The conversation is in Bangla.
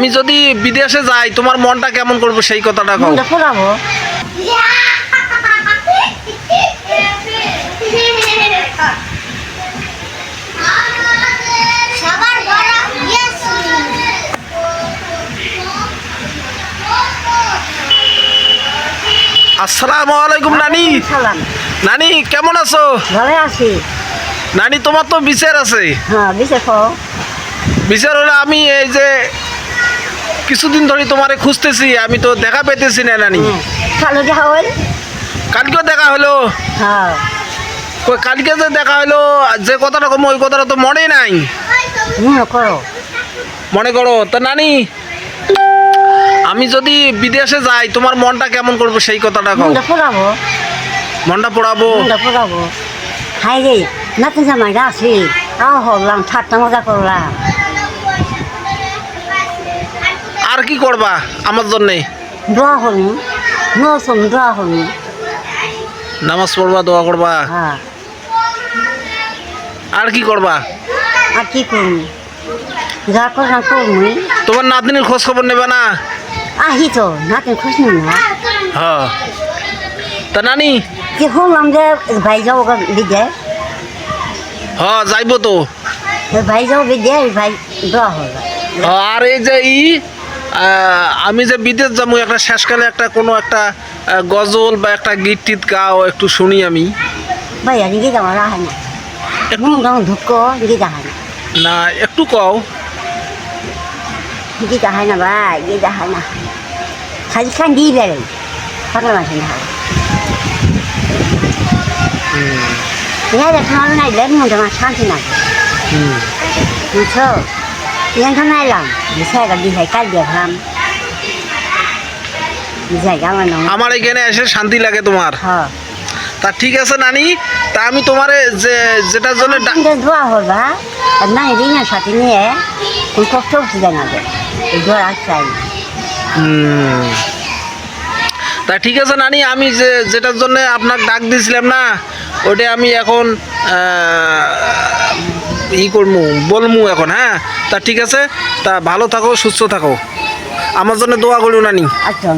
আমি যদি বিদেশে যাই তোমার মনটা কেমন করব সেই কথাটা কও। ফোরাবো সবার আসসালামু আলাইকুম নানি। সালাম নানি কেমন আছো? ভালো আছি। নানি তোমার তো বিচার আছে। হ্যাঁ খাও বিচার হলে আমি এই যে কিছুদিন ধরে তোমারে খুঁজতেছি আমি তো দেখা পেতেছি না নানি। কালো দেখা হল? কালকেও দেখা হলো। হ্যাঁ। কই কালকে যে দেখা হলো যে কথাটা কম ওই কথাটা তো মনে নাই। মনে করো। মনে করো। তা নানি আমি যদি বিদেশে যাই তোমার মনটা কেমন করব সেই কথাটা কও। মনটা ফোরাবো মনটা পড়াবো। ফোরাবো হাই রে নাতিন জামাইরা আছি। তাও হলাম ঠাট্টা মজা করলাম। আর কি করবা? আমার জন্যে। দোয়া হলু নতুন দোয়া হলু নামাজ পড়বা দোয়া করবা? হ্যাঁ। আর কি করবা? আর কি করব যা করলাম করবই তোমার নাতনির খোঁজ খবর নেবে না? আহি তো নাতিন খুশ না হ্যাঁ। তা নানি? কি হলাম যে ভাই যাও বিদে হ্যাঁ যাইবো তো। ভাই যাও বিদে ভাই দোয়া হল হ্যাঁ, আর এই যে ই আমি যে বিদেশ যাব একটা শেষকালে একটা কোনো একটা গজল বা একটা গীত টিত গাও একটু শুনি আমি। না একটু না কও। না ভাই না। খালি খান দিয়ে বেড়ে পাগলা মাসে না। ইয়ার খাওয়ানো নাই আমার শান্তি না হুম। বুঝছ ইয়ান খান নাইলাম জায়গা দিয়ে কাল দেখলাম জায়গা আমার এখানে এসে শান্তি লাগে তোমার। হ্যাঁ তা ঠিক আছে নানি তা আমি তোমারে যে যেটার জন্য দোয়া হবা না রিনার সাথে নিয়ে কোন কষ্ট হচ্ছে জানা দোয়া চাই তা ঠিক আছে নানি আমি যে যেটার জন্য আপনার ডাক দিয়েছিলাম না ওটা আমি এখন ই করমু, বলমু এখন হ্যাঁ? তা ঠিক আছে, তা ভালো থাকো, সুস্থ থাকো। আমার জন্য দোয়া করিও নানি। আচ্ছা